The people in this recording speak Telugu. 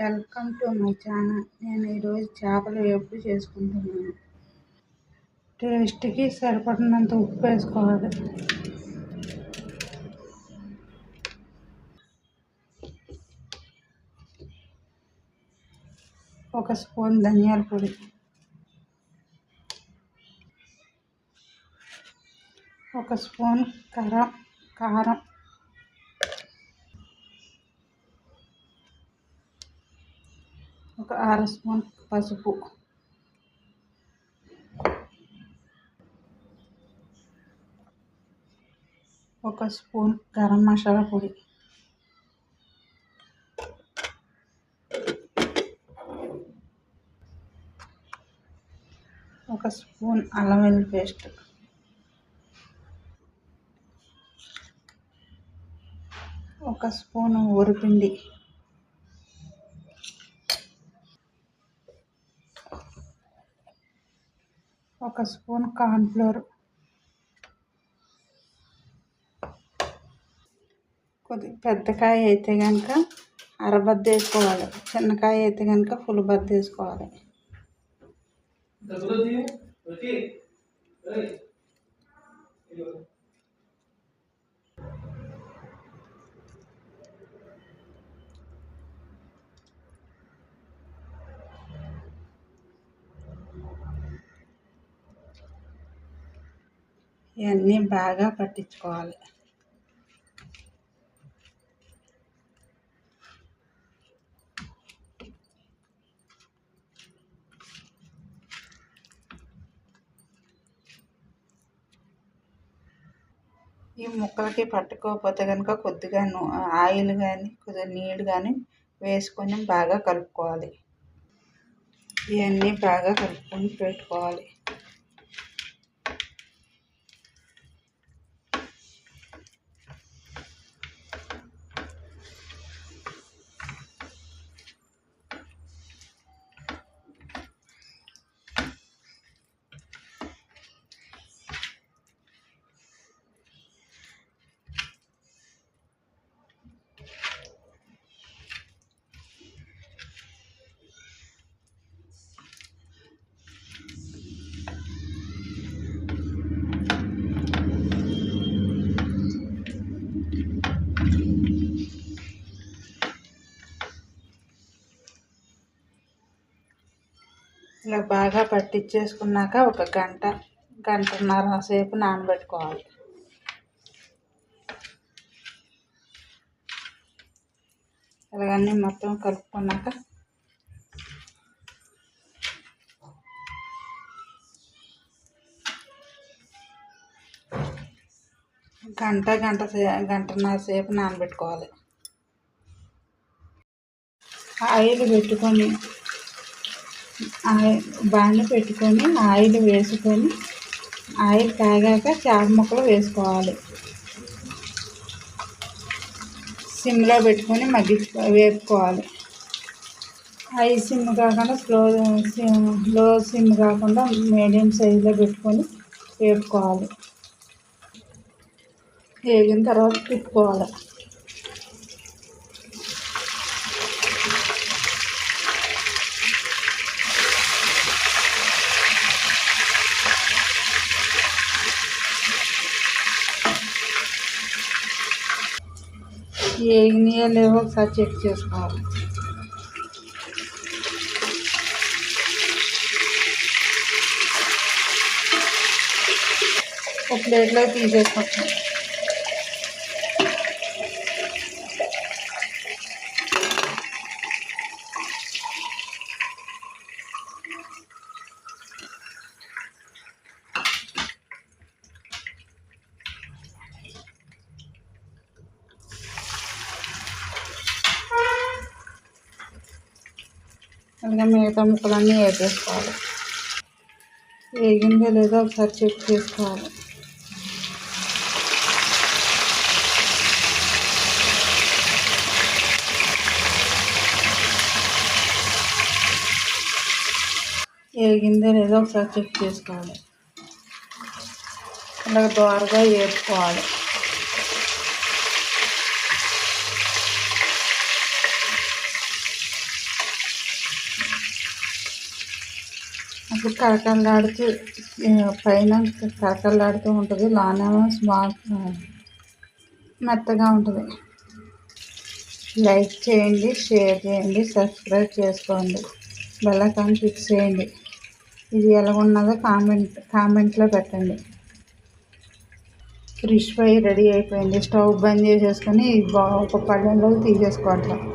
Welcome to my channel. నేను ఈరోజు చేపల వేపుడు చేసుకుంటున్నాను? టేస్ట్కి సరిపడినంత ఉప్పు వేసుకోవాలి. ఒక స్పూన్ ధనియాల పొడి. ఒక స్పూన్ కారం కారం. ఒక అర స్పూన్ పసుపు. ఒక స్పూన్ గరం మసాలా పొడి. ఒక స్పూన్ అల్లం వెల్లుల్లి పేస్ట్. ఒక స్పూన్ ఊరిపిండి ఒక స్పూన్ కార్న్ఫ్లోర్ కొద్ది పెద్దకాయ అయితే కనుక అరబద్ద వేసుకోవాలి. చిన్నకాయ అయితే కనుక ఫుల్ బద్ద వేసుకోవాలి. ఇవన్నీ బాగా పట్టించుకోవాలి. ఈ ముక్కలకి పట్టుకోకపోతే కనుక కొద్దిగా ఆయిల్ కానీ కొద్దిగా నీళ్ళు కానీ వేసుకొని బాగా కలుపుకోవాలి. ఇవన్నీ బాగా కలుపుకొని పెట్టుకోవాలి. ఇలా బాగా పట్టించేసుకున్నాక ఒక గంట గంటన్నర సేపు నానబెట్టుకోవాలి. ఇలాగన్నీ మొత్తం కలుపుకున్నాక గంట గంట సే గంటన్నర సేపు నానబెట్టుకోవాలి. ఆయిల్ పెట్టుకొని బాండ్లు పెట్టుకొని ఆయిల్ వేసుకొని ఆయిల్ కాగాక చేప ముక్కలు వేసుకోవాలి. సిమ్లో పెట్టుకొని మగ్గించుకో వేపుకోవాలి. హై సిమ్ కాకుండా స్లో లో సిమ్ కాకుండా మీడియం సైజులో పెట్టుకొని వేపుకోవాలి. వేగిన తర్వాత తిప్పుకోవాలి. ఏగినాయో లేవో ఒకసారి చెక్ చేసుకోవాలి ఒక ప్లేట్లో తీసేసుకోవచ్చు అలాగే మిగతా ముక్కలన్నీ వేసేసుకోవాలి. వేగిందో లేదో ఒకసారి చెక్ చేసుకోవాలి. వేగిందో లేదో ఒకసారి చెక్ చేసుకోవాలి. అలాగే దోరగా వేసుకోవాలి అప్పుడు కరకల్లాడుతూ పైన కరకల్లాడుతూ ఉంటుంది. లానేమో స్మార్ట్ మెత్తగా ఉంటుంది. లైక్ చేయండి షేర్ చేయండి సబ్స్క్రైబ్ చేసుకోండి. బెల్లకాన్ క్లిక్ చేయండి. ఇది ఎలా ఉన్నదో కామెంట్ కామెంట్లో పెట్టండి. ఫిష్ ఫ్రై రెడీ అయిపోయింది. స్టవ్ బంద్ చేసేసుకొని ఒక పళ్ళలో తీసేసుకోవట్లేదు